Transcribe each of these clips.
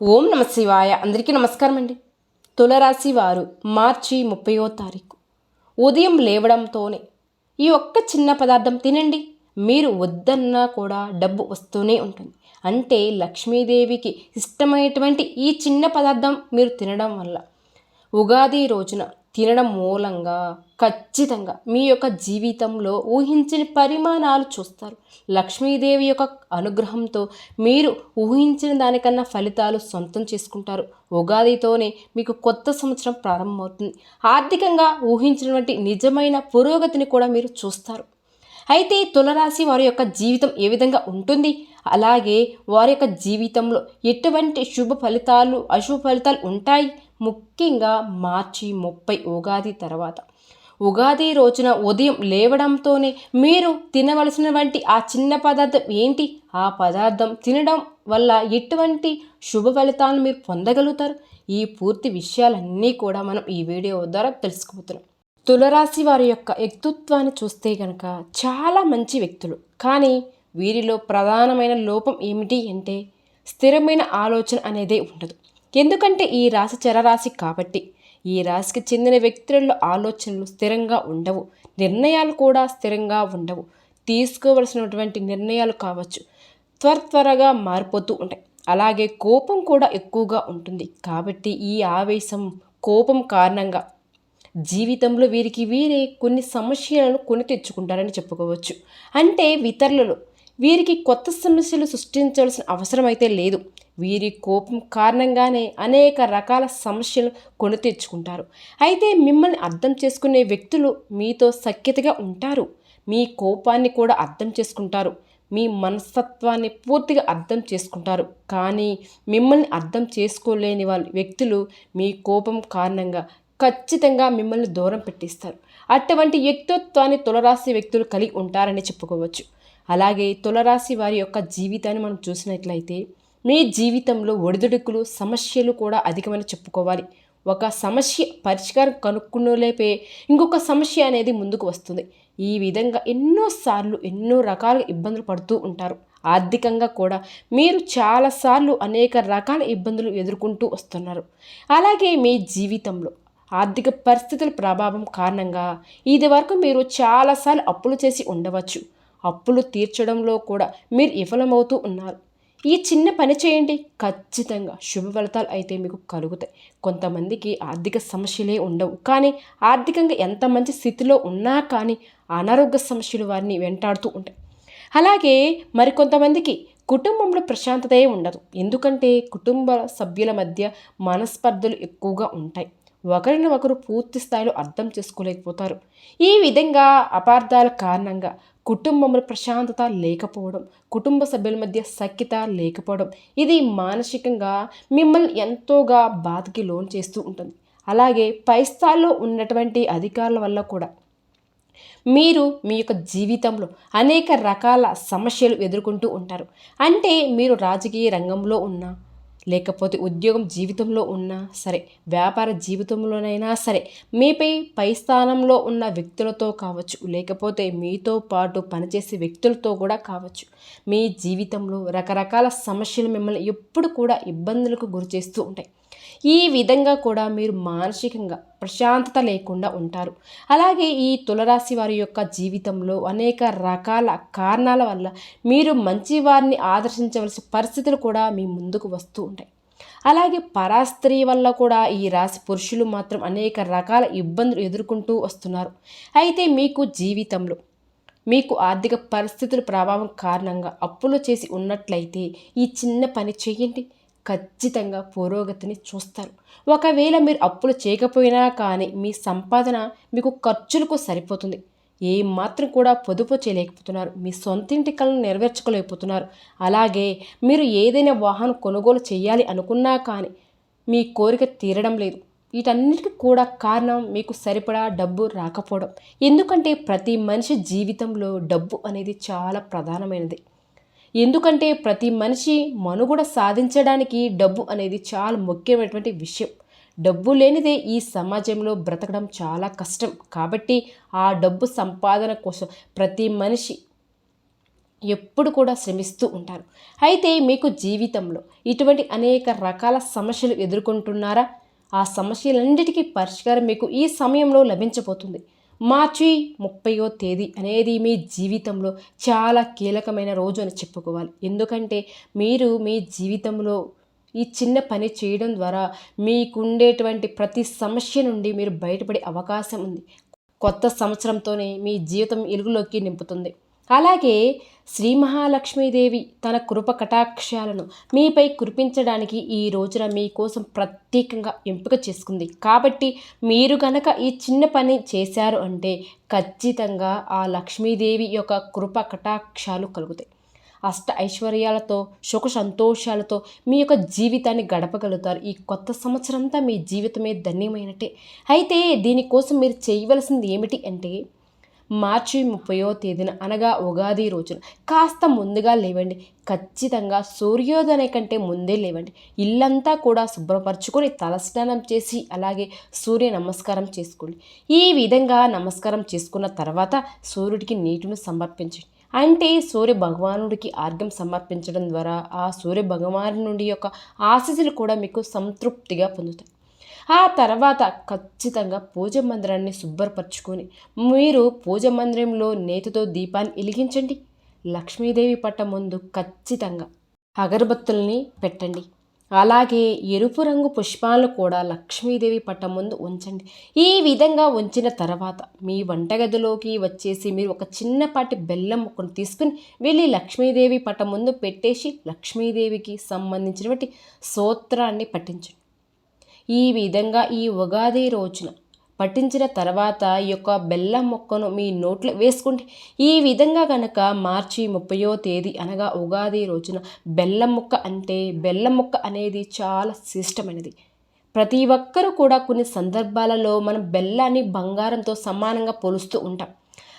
ఓం నమ శివాయ. అందరికీ నమస్కారం అండి తులరాశి వారు మార్చి ముప్పయో తారీఖు. ఉదయం లేవడంతోనే ఈ ఒక్క చిన్న పదార్థం తినండి. మీరు వద్దన్నా కూడా డబ్బు వస్తూనే ఉంటుంది. అంటే లక్ష్మీదేవికి ఇష్టమైనటువంటి ఈ చిన్న పదార్థం మీరు తినడం వల్ల. ఉగాది రోజున తినడం మూలంగా ఖచ్చితంగా మీ యొక్క జీవితంలో ఊహించని పరిమాణాలు చూస్తారు. లక్ష్మీదేవి యొక్క అనుగ్రహంతో మీరు ఊహించిన దానికన్నా ఫలితాలు సొంతం చేసుకుంటారు. ఉగాదితోనే మీకు కొత్త సంవత్సరం ప్రారంభమవుతుంది. ఆర్థికంగా ఊహించినటువంటి నిజమైన పురోగతిని కూడా మీరు చూస్తారు. అయితే తులరాశి వారి యొక్క జీవితం ఏ విధంగా ఉంటుంది? అలాగే వారి యొక్క జీవితంలో ఎటువంటి శుభ ఫలితాలు అశుభ ఫలితాలు ఉంటాయి? ముఖ్యంగా మార్చి ముప్పై ఉగాది తర్వాత. ఉగాది రోజున ఉదయం లేవడంతోనే మీరు తినవలసినటువంటి ఆ చిన్న పదార్థం ఏంటి? ఆ పదార్థం తినడం వల్ల ఎటువంటి శుభ ఫలితాలను మీరు పొందగలుగుతారు? ఈ పూర్తి విషయాలన్నీ కూడా మనం ఈ వీడియో ద్వారా తెలుసుకోబోతున్నాం తులరాశి వారి యొక్క వ్యక్తిత్వాన్ని చూస్తే కనుక చాలా మంచి వ్యక్తులు. కానీ వీరిలో ప్రధానమైన లోపం ఏమిటి అంటే స్థిరమైన ఆలోచన అనేదే ఉండదు. ఎందుకంటే ఈ రాశి చరరాశి కాబట్టి ఈ రాశికి చెందిన వ్యక్తులలో ఆలోచనలు స్థిరంగా ఉండవు. నిర్ణయాలు కూడా స్థిరంగా ఉండవు. తీసుకోవలసినటువంటి నిర్ణయాలు కావచ్చు. త్వర త్వరగా మారిపోతూ ఉంటాయి. అలాగే కోపం కూడా ఎక్కువగా ఉంటుంది. కాబట్టి ఈ ఆవేశం కోపం కారణంగా జీవితంలో వీరికి వీరే కొన్ని సమస్యలను కొని తెచ్చుకుంటారని చెప్పుకోవచ్చు. అంటే ఇతరులలో వీరికి కొత్త సమస్యలు సృష్టించాల్సిన అవసరం అయితే లేదు. వీరి కోపం కారణంగానే అనేక రకాల సమస్యలు కొని తెచ్చుకుంటారు. అయితే మిమ్మల్ని అర్థం చేసుకునే వ్యక్తులు మీతో సఖ్యతగా ఉంటారు. మీ కోపాన్ని కూడా అర్థం చేసుకుంటారు. మీ మనస్తత్వాన్ని పూర్తిగా అర్థం చేసుకుంటారు. కానీ మిమ్మల్ని అర్థం చేసుకోలేని వాళ్ళ వ్యక్తులు మీ కోపం కారణంగా ఖచ్చితంగా మిమ్మల్ని దూరం పెట్టిస్తారు. అటువంటి వ్యక్తిత్వాన్ని తులరాశి వ్యక్తులు కలిగి ఉంటారని చెప్పుకోవచ్చు. అలాగే తులరాశి వారి యొక్క జీవితాన్ని మనం చూసినట్లయితే మీ జీవితంలో ఒడిదుడుకులు సమస్యలు కూడా అధికమని చెప్పుకోవాలి. ఒక సమస్య పరిష్కారం కనుక్కునేలేపే ఇంకొక సమస్య అనేది ముందుకు వస్తుంది. ఈ విధంగా ఎన్నోసార్లు ఎన్నో రకాలుగా ఇబ్బందులు పడుతూ ఉంటారు. ఆర్థికంగా కూడా మీరు చాలాసార్లు అనేక రకాల ఇబ్బందులు ఎదుర్కొంటూ వస్తున్నారు. అలాగే మీ జీవితంలో ఆర్థిక పరిస్థితుల ప్రభావం కారణంగా ఇది వరకు మీరు చాలాసార్లు అప్పులు చేసి ఉండవచ్చు. అప్పులు తీర్చడంలో కూడా మీరు విఫలమవుతూ ఉన్నారు. ఈ చిన్న పని చేయండి. ఖచ్చితంగా శుభ ఫలితాలు అయితే మీకు కలుగుతాయి. కొంతమందికి ఆర్థిక సమస్యలే ఉండవు. కానీ ఆర్థికంగా ఎంత మంచి స్థితిలో ఉన్నా కానీ అనారోగ్య సమస్యలు వారిని వెంటాడుతూ ఉంటాయి. అలాగే మరికొంతమందికి కుటుంబంలో ప్రశాంతతే ఉండదు. ఎందుకంటే కుటుంబ సభ్యుల మధ్య మనస్పర్ధలు ఎక్కువగా ఉంటాయి. ఒకరిని ఒకరు పూర్తి స్థాయిలో అర్థం చేసుకోలేకపోతారు. ఈ విధంగా అపార్థాల కారణంగా కుటుంబంలో ప్రశాంతత లేకపోవడం కుటుంబ సభ్యుల మధ్య సఖ్యత లేకపోవడం ఇది మానసికంగా మిమ్మల్ని ఎంతోగా బాధకి లోన్ చేస్తూ ఉంటుంది. అలాగే పై స్థాయిలో ఉన్నటువంటి అధికారుల వల్ల కూడా. మీరు మీ యొక్క జీవితంలో అనేక రకాల సమస్యలు ఎదుర్కొంటూ ఉంటారు. అంటే మీరు రాజకీయ రంగంలో ఉన్న లేకపోతే ఉద్యోగం జీవితంలో ఉన్నా సరే వ్యాపార జీవితంలోనైనా సరే మీపై పై స్థానంలో ఉన్న వ్యక్తులతో కావచ్చు లేకపోతే మీతో పాటు పనిచేసే వ్యక్తులతో కూడా కావచ్చు. మీ జీవితంలో రకరకాల సమస్యలు మిమ్మల్ని ఎప్పుడు కూడా ఇబ్బందులకు గురి చేస్తూ ఉంటాయి. ఈ విధంగా కూడా మీరు మానసికంగా ప్రశాంతత లేకుండా ఉంటారు. అలాగే ఈ తులరాశి వారి యొక్క జీవితంలో అనేక రకాల కారణాల వల్ల మీరు మంచి వారిని ఆదర్శించవలసిన పరిస్థితులు కూడా మీ ముందుకు వస్తూ ఉంటాయి. అలాగే పరాస్త్రీ వల్ల కూడా ఈ రాశి పురుషులు మాత్రం అనేక రకాల ఇబ్బందులు ఎదుర్కొంటూ వస్తున్నారు. అయితే మీకు జీవితంలో మీకు ఆర్థిక పరిస్థితుల ప్రభావం కారణంగా అప్పులు చేసి ఉన్నట్లయితే ఈ చిన్న పని చేయండి. ఖచ్చితంగా పురోగతిని చూస్తారు. ఒకవేళ మీరు అప్పులు చేయకపోయినా కానీ మీ సంపాదన మీకు ఖర్చులకు సరిపోతుంది. ఏ మాత్రం కూడా పొదుపు చేయలేకపోతున్నారు. మీ సొంతింటి కళను నెరవేర్చుకోలేకపోతున్నారు. అలాగే మీరు ఏదైనా వాహనం కొనుగోలు చేయాలి అనుకున్నా కానీ మీ కోరిక తీరడం లేదు. వీటన్నిటికీ కూడా కారణం మీకు సరిపడా డబ్బు రాకపోవడం. ఎందుకంటే ప్రతి మనిషి జీవితంలో డబ్బు అనేది చాలా ప్రధానమైనది. ఎందుకంటే ప్రతి మనిషి మనుగడ సాధించడానికి డబ్బు అనేది చాలా ముఖ్యమైనటువంటి విషయం. డబ్బు లేనిదే ఈ సమాజంలో బ్రతకడం చాలా కష్టం. కాబట్టి ఆ డబ్బు సంపాదన కోసం ప్రతి మనిషి ఎప్పుడు కూడా శ్రమిస్తూ ఉంటారు. అయితే మీకు జీవితంలో ఇటువంటి అనేక రకాల సమస్యలు ఎదుర్కొంటున్నారా? ఆ సమస్యలన్నిటికీ పరిష్కారం మీకు ఈ సమయంలో లభించబోతుంది. మార్చి ముప్పయో తేదీ అనేది మీ జీవితంలో చాలా కీలకమైన రోజు అని చెప్పుకోవాలి. ఎందుకంటే మీరు మీ జీవితంలో ఈ చిన్న పని చేయడం ద్వారా మీకుండేటువంటి ప్రతి సమస్య నుండి మీరు బయటపడే అవకాశం ఉంది. కొత్త సంవత్సరంతోనే మీ జీవితం ఎలుగులోకి నింపుతుంది. అలాగే శ్రీ మహాలక్ష్మీదేవి తన కృప కటాక్షాలను మీపై కురిపించడానికి ఈ రోజున మీకోసం ప్రత్యేకంగా ఎంపిక చేసుకుంది. కాబట్టి మీరు గనక ఈ చిన్న పని చేశారు అంటే ఖచ్చితంగా ఆ లక్ష్మీదేవి యొక్క కృప కటాక్షాలు కలుగుతాయి. అష్ట ఐశ్వర్యాలతో సుఖ సంతోషాలతో మీ యొక్క జీవితాన్ని గడపగలుగుతారు. ఈ కొత్త సంవత్సరం అంతా మీ జీవితమే ధన్యమైనట్టే. అయితే దీనికోసం మీరు చేయవలసింది ఏమిటి అంటే మార్చి ముప్పయో తేదీన అనగా ఉగాది రోజున. కాస్త ముందుగా లేవండి. ఖచ్చితంగా సూర్యోదయం కంటే ముందే లేవండి. ఇల్లంతా కూడా శుభ్రపరచుకొని తలస్నానం చేసి అలాగే సూర్య నమస్కారం చేసుకోండి. ఈ విధంగా నమస్కారం చేసుకున్న తర్వాత సూర్యుడికి నీటిని సమర్పించండి. అంటే సూర్య భగవానుడికి ఆర్ఘ్యం సమర్పించడం ద్వారా ఆ సూర్య భగవాను నుండి యొక్క ఆశీస్సులు కూడా మీకు సంతృప్తిగా పొందుతాయి. ఆ తర్వాత ఖచ్చితంగా పూజ మందిరాన్ని శుభ్రపరచుకొని మీరు పూజ మందిరంలో నేతితో దీపాన్ని వెలిగించండి. లక్ష్మీదేవి పట్ట ముందు ఖచ్చితంగా అగరబత్తుల్ని పెట్టండి. అలాగే ఎరుపు రంగు పుష్పాలను కూడా లక్ష్మీదేవి పట్ట ముందు ఉంచండి. ఈ విధంగా ఉంచిన తర్వాత మీ వంటగదిలోకి వచ్చేసి మీరు ఒక చిన్నపాటి బెల్లం ముక్కను తీసుకుని వెళ్ళి లక్ష్మీదేవి పట్ట ముందు పెట్టేసి లక్ష్మీదేవికి సంబంధించినటువంటి సూత్రాన్ని పట్టించండి ఈ విధంగా ఈ ఉగాది రోజున పట్టించిన తర్వాత ఈ యొక్క బెల్లం మొక్కను మీ నోట్లో వేసుకుంటే ఈ విధంగా కనుక మార్చి ముప్పయో తేదీ అనగా ఉగాది రోజున బెల్లం ముక్క అంటే బెల్లం ముక్క అనేది చాలా శ్రేష్టమైనది. ప్రతి ఒక్కరూ కూడా కొన్ని సందర్భాలలో మనం బెల్లాన్ని బంగారంతో సమానంగా పోలుస్తూ ఉంటాం.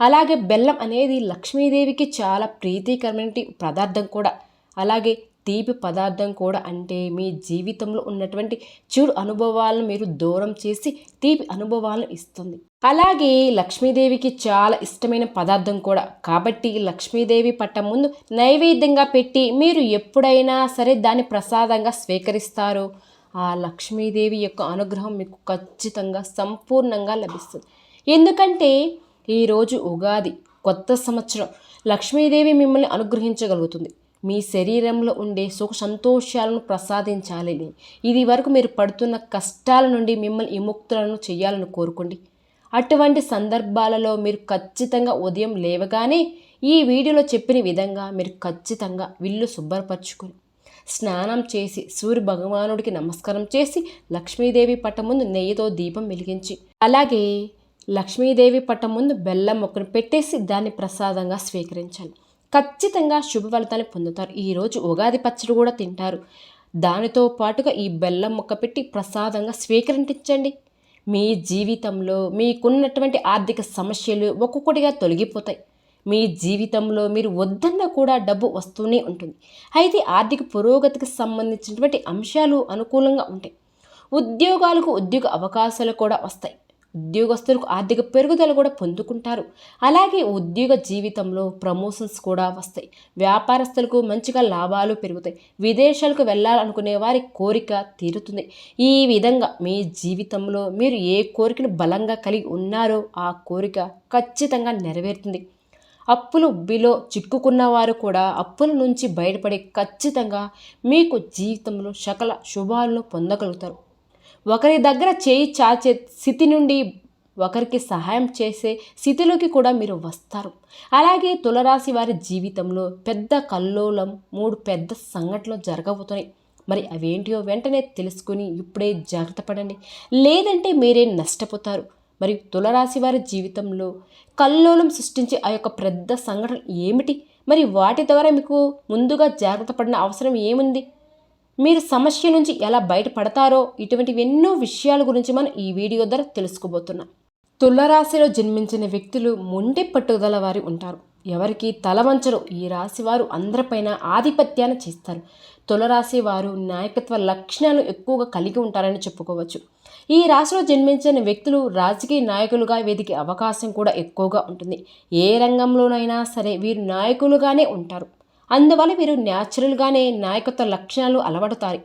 అలాగే బెల్లం అనేది లక్ష్మీదేవికి చాలా ప్రీతికరమైన పదార్థం కూడా. అలాగే తీపి పదార్థం కూడా అంటే మీ జీవితంలో ఉన్నటువంటి చెడు అనుభవాలను మీరు దూరం చేసి తీపి అనుభవాలను ఇస్తుంది. అలాగే లక్ష్మీదేవికి చాలా ఇష్టమైన పదార్థం కూడా. కాబట్టి లక్ష్మీదేవి పట్ట ముందు నైవేద్యంగా పెట్టి మీరు ఎప్పుడైనా సరే దాన్ని ప్రసాదంగా స్వీకరిస్తారు. ఆ లక్ష్మీదేవి యొక్క అనుగ్రహం మీకు ఖచ్చితంగా సంపూర్ణంగా లభిస్తుంది. ఎందుకంటే ఈరోజు ఉగాది కొత్త సంవత్సరం. లక్ష్మీదేవి మిమ్మల్ని అనుగ్రహించగలుగుతుంది. మీ శరీరంలో ఉండే సుఖ సంతోషాలను ప్రసాదించాలి. ఇది వరకు మీరు పడుతున్న కష్టాల నుండి మిమ్మల్ని విముక్తులను చేయాలని కోరుకోండి. అటువంటి సందర్భాలలో మీరు ఖచ్చితంగా ఉదయం లేవగానే ఈ వీడియోలో చెప్పిన విధంగా మీరు ఖచ్చితంగా విల్లు శుభ్రపరచుకుని స్నానం చేసి సూర్య భగవానుడికి నమస్కారం చేసి లక్ష్మీదేవి పట్ట ముందు నెయ్యితో దీపం వెలిగించి అలాగే లక్ష్మీదేవి పట్ట ముందు బెల్లం మొక్కను పెట్టేసి దాన్ని ప్రసాదంగా స్వీకరించాలి. ఖచ్చితంగా శుభ ఫలితాన్ని పొందుతారు. ఈరోజు ఉగాది పచ్చడి కూడా తింటారు. దానితో పాటుగా ఈ బెల్లం ముక్క పెట్టి ప్రసాదంగా స్వీకరించండి. మీ జీవితంలో మీకున్నటువంటి ఆర్థిక సమస్యలు ఒక్కొక్కటిగా తొలగిపోతాయి. మీ జీవితంలో మీరు వద్దన్న కూడా డబ్బు వస్తూనే ఉంటుంది. అయితే ఆర్థిక పురోగతికి సంబంధించినటువంటి అంశాలు అనుకూలంగా ఉంటాయి. ఉద్యోగాలకు ఉద్యోగ అవకాశాలు కూడా వస్తాయి. ఉద్యోగస్తులకు ఆర్థిక పెరుగుదల కూడా పొందుకుంటారు. అలాగే ఉద్యోగ జీవితంలో ప్రమోషన్స్ కూడా వస్తాయి. వ్యాపారస్తులకు మంచిగా లాభాలు పెరుగుతాయి. విదేశాలకు వెళ్ళాలనుకునే వారి కోరిక తీరుతుంది. ఈ విధంగా మీ జీవితంలో మీరు ఏ కోరికను బలంగా కలిగి ఉన్నారో ఆ కోరిక ఖచ్చితంగా నెరవేరుతుంది. అప్పులు ఉబ్బిలో చిక్కుకున్న వారు కూడా అప్పుల నుంచి బయటపడి ఖచ్చితంగా మీకు జీవితంలో సకల శుభాలను పొందగలుగుతారు. ఒకరి దగ్గర చేయి చాచే స్థితి నుండి ఒకరికి సహాయం చేసే స్థితిలోకి కూడా మీరు వస్తారు. అలాగే తులరాశి వారి జీవితంలో పెద్ద కల్లోలం మూడు పెద్ద సంఘటనలు జరగబోతున్నాయి. మరి అవేంటియో వెంటనే తెలుసుకుని ఇప్పుడే జాగ్రత్త పడండి. లేదంటే మీరే నష్టపోతారు. మరి తులరాశి వారి జీవితంలో కల్లోలం సృష్టించే ఆ యొక్క పెద్ద సంఘటన ఏమిటి? మరి వాటి ద్వారా మీకు ముందుగా జాగ్రత్త పడిన అవసరం ఏముంది? మీరు సమస్య నుంచి ఎలా బయటపడతారో ఇటువంటి ఎన్నో విషయాల గురించి మనం ఈ వీడియో ద్వారా తెలుసుకోబోతున్నాం. తులరాశిలో జన్మించిన వ్యక్తులు మొండి పట్టుదల వారి ఉంటారు. ఎవరికి తలవంచరు ఈ రాశి వారు అందరిపైన ఆధిపత్యాన్ని చేస్తారు. తులరాశి వారు నాయకత్వ లక్షణాలు ఎక్కువగా కలిగి ఉంటారని చెప్పుకోవచ్చు. ఈ రాశిలో జన్మించిన వ్యక్తులు రాజకీయ నాయకులుగా వెదికే అవకాశం కూడా ఎక్కువగా ఉంటుంది. ఏ రంగంలోనైనా సరే వీరు నాయకులుగానే ఉంటారు. అందువల్ల వీరు న్యాచురల్గానే నాయకత్వ లక్షణాలు అలవడతారు.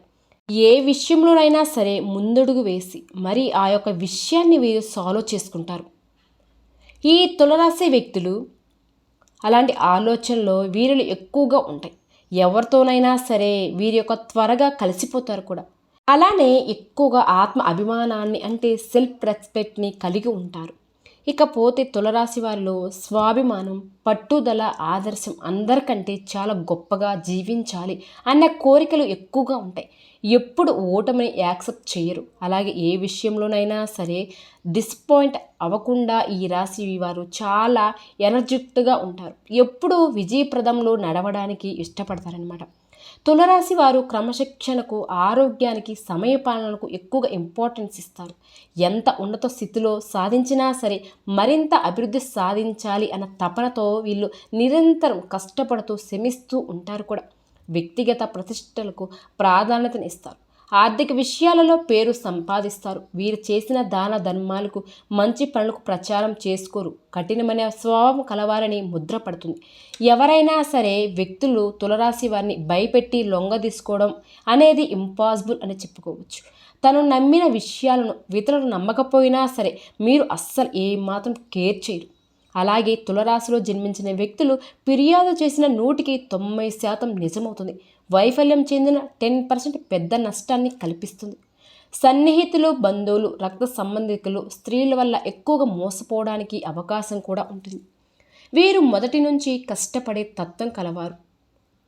ఏ విషయంలోనైనా సరే ముందడుగు వేసి మరి ఆ యొక్క విషయాన్ని వీరు సాల్వ్ చేసుకుంటారు. ఈ తులరాశి వ్యక్తులు అలాంటి ఆలోచనలో వీరులు ఎక్కువగా ఉంటాయి. ఎవరితోనైనా సరే వీరి యొక్క త్వరగా కలిసిపోతారు కూడా. అలానే ఎక్కువగా ఆత్మ అభిమానాన్ని అంటే సెల్ఫ్ రెస్పెక్ట్ని కలిగి ఉంటారు. ఇకపోతే తులరాశి వారిలో స్వాభిమానం పట్టుదల ఆదర్శం అందరికంటే చాలా గొప్పగా జీవించాలి అన్న కోరికలు ఎక్కువగా ఉంటాయి. ఎప్పుడు ఓటమిని యాక్సెప్ట్ చేయరు. అలాగే ఏ విషయంలోనైనా సరే డిస్పాయింట్ అవ్వకుండా ఈ రాశి వారు చాలా ఎనర్జిక్ట్గా ఉంటారు. ఎప్పుడూ విజయప్రదంలో నడవడానికి ఇష్టపడతారనమాట తులరాశి వారు క్రమశిక్షణకు ఆరోగ్యానికి సమయపాలనకు ఎక్కువగా ఇంపార్టెన్స్ ఇస్తారు. ఎంత ఉన్నత స్థితిలో సాధించినా సరే మరింత అభివృద్ధి సాధించాలి అన్న తపనతో వీళ్ళు నిరంతరం కష్టపడుతూ శ్రమిస్తూ ఉంటారు కూడా. వ్యక్తిగత ప్రతిష్టలకు ప్రాధాన్యతనిస్తారు. ఆర్థిక విషయాలలో పేరు సంపాదిస్తారు. వీరు చేసిన దాన ధర్మాలకు మంచి పనులకు ప్రచారం చేసుకోరు. కఠినమైన స్వభావం కలవారని ముద్రపడుతుంది ఎవరైనా సరే వ్యక్తులు తులరాశి వారిని భయపెట్టి లొంగ తీసుకోవడం అనేది ఇంపాసిబుల్ అని చెప్పుకోవచ్చు. తను నమ్మిన విషయాలను ఇతరులు నమ్మకపోయినా సరే మీరు అస్సలు ఏమాత్రం కేర్ చేయరు. అలాగే తులరాశిలో జన్మించిన వ్యక్తులు ఫిర్యాదు చేసిన నూటికి తొంభై శాతం నిజమవుతుంది. వైఫల్యం చెందిన టెన్ పర్సెంట్ పెద్ద నష్టాన్ని కల్పిస్తుంది. సన్నిహితులు బంధువులు రక్త సంబంధికులు స్త్రీల వల్ల ఎక్కువగా మోసపోవడానికి అవకాశం కూడా ఉంటుంది. వీరు మొదటి నుంచి కష్టపడే తత్వం కలవారు.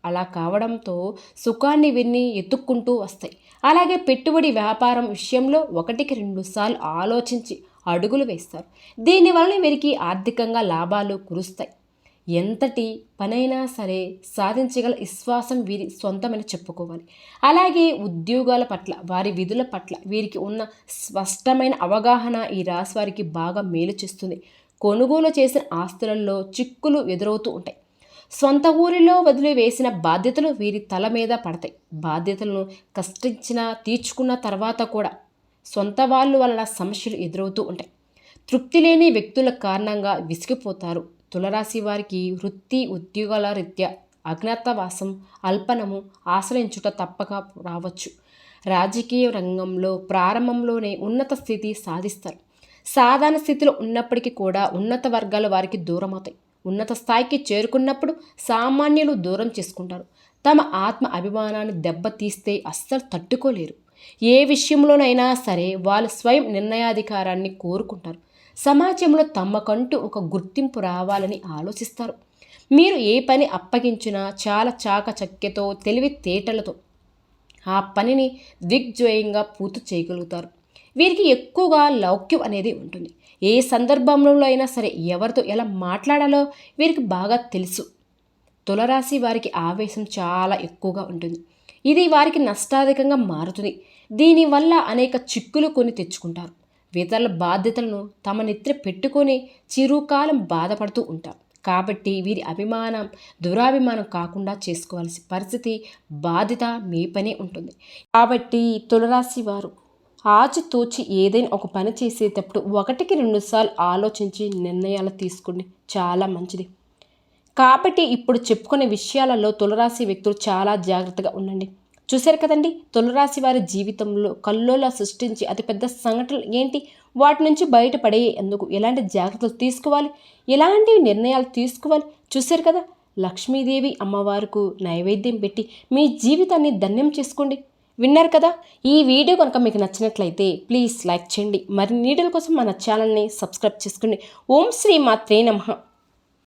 అలా కావడంతో సుఖాన్ని విన్ని ఎత్తుక్కుంటూ వస్తాయి. అలాగే పెట్టుబడి వ్యాపారం విషయంలో ఒకటికి రెండు సార్లు ఆలోచించి అడుగులు వేస్తారు. దీనివలన వీరికి ఆర్థికంగా లాభాలు కురుస్తాయి. ఎంతటి పనైనా సరే సాధించగల విశ్వాసం వీరి సొంతమని చెప్పుకోవాలి. అలాగే ఉద్యోగాల పట్ల వారి విధుల పట్ల వీరికి ఉన్న స్పష్టమైన అవగాహన ఈ రాశి వారికి బాగా మేలు చేస్తుంది. కొనుగోలు చేసిన ఆస్తులలో చిక్కులు ఎదురవుతూ ఉంటాయి. సొంత ఊరిలో వదిలివేసిన బాధ్యతలు వీరి తల మీద పడతాయి. బాధ్యతలను కష్టించిన తీర్చుకున్న తర్వాత కూడా సొంత వాళ్ళు వలన సమస్యలు ఎదురవుతూ ఉంటాయి. తృప్తి లేని వ్యక్తుల కారణంగా విసిగిపోతారు. తులరాశి వారికి వృత్తి ఉద్యోగాల రీత్యా అజ్ఞాతవాసం అల్పనము ఆశ్రయించుట తప్పక రావచ్చు. రాజకీయ రంగంలో ప్రారంభంలోనే ఉన్నత స్థితి సాధిస్తారు. సాధారణ స్థితిలో ఉన్నప్పటికీ కూడా ఉన్నత వర్గాల వారికి దూరం అవుతాయి ఉన్నత స్థాయికి చేరుకున్నప్పుడు సామాన్యులు దూరం చేసుకుంటారు. తమ ఆత్మ అభిమానాన్ని దెబ్బతీస్తే అస్సలు తట్టుకోలేరు. ఏ విషయంలోనైనా సరే వాళ్ళు స్వయం నిర్ణయాధికారాన్ని కోరుకుంటారు. సమాజంలో తమకంటూ ఒక గుర్తింపు రావాలని ఆలోచిస్తారు. మీరు ఏ పని అప్పగించినా చాలా చాకచక్యతో తెలివితేటలతో ఆ పనిని దిగ్జయంగా పూర్తి చేయగలుగుతారు. వీరికి ఎక్కువగా లౌక్యం అనేది ఉంటుంది. ఏ సందర్భంలో అయినా సరే ఎవరితో ఎలా మాట్లాడాలో వీరికి బాగా తెలుసు. తులరాశి వారికి ఆవేశం చాలా ఎక్కువగా ఉంటుంది. ఇది వారికి నష్టాధికంగా మారుతుంది. దీనివల్ల అనేక చిక్కులు కొని తెచ్చుకుంటారు. ఇతరుల బాధ్యతలను తమ నెత్తిన పెట్టుకొని చిరుకాలం బాధపడుతూ ఉంటారు. కాబట్టి వీరి అభిమానం దురాభిమానం కాకుండా చేసుకోవాల్సిన పరిస్థితి బాధ్యత మీ పనే ఉంటుంది. కాబట్టి తులరాశి వారు ఆచితూచి ఏదైనా ఒక పని చేసేటప్పుడు ఒకటికి రెండుసార్లు ఆలోచించి నిర్ణయాలు తీసుకుని చాలా మంచిది. కాబట్టి ఇప్పుడు చెప్పుకునే విషయాలలో తులరాశి వ్యక్తులు చాలా జాగ్రత్తగా ఉండండి. చూశారు కదండి? తులరాశి వారి జీవితంలో కల్లోలా సృష్టించి అతిపెద్ద సంఘటనలు ఏంటి? వాటి నుంచి బయటపడే ఎందుకు? ఎలాంటి జాగ్రత్తలు తీసుకోవాలి? ఎలాంటి నిర్ణయాలు తీసుకోవాలి? చూశారు కదా? లక్ష్మీదేవి అమ్మవారికి నైవేద్యం పెట్టి మీ జీవితాన్ని ధన్యం చేసుకోండి. విన్నారు కదా? ఈ వీడియో కనుక మీకు నచ్చినట్లయితే ప్లీజ్ లైక్ చేయండి. మరి నీడల కోసం మన ఛానల్ని సబ్స్క్రైబ్ చేసుకోండి. ఓం శ్రీ మాత్రే నమః.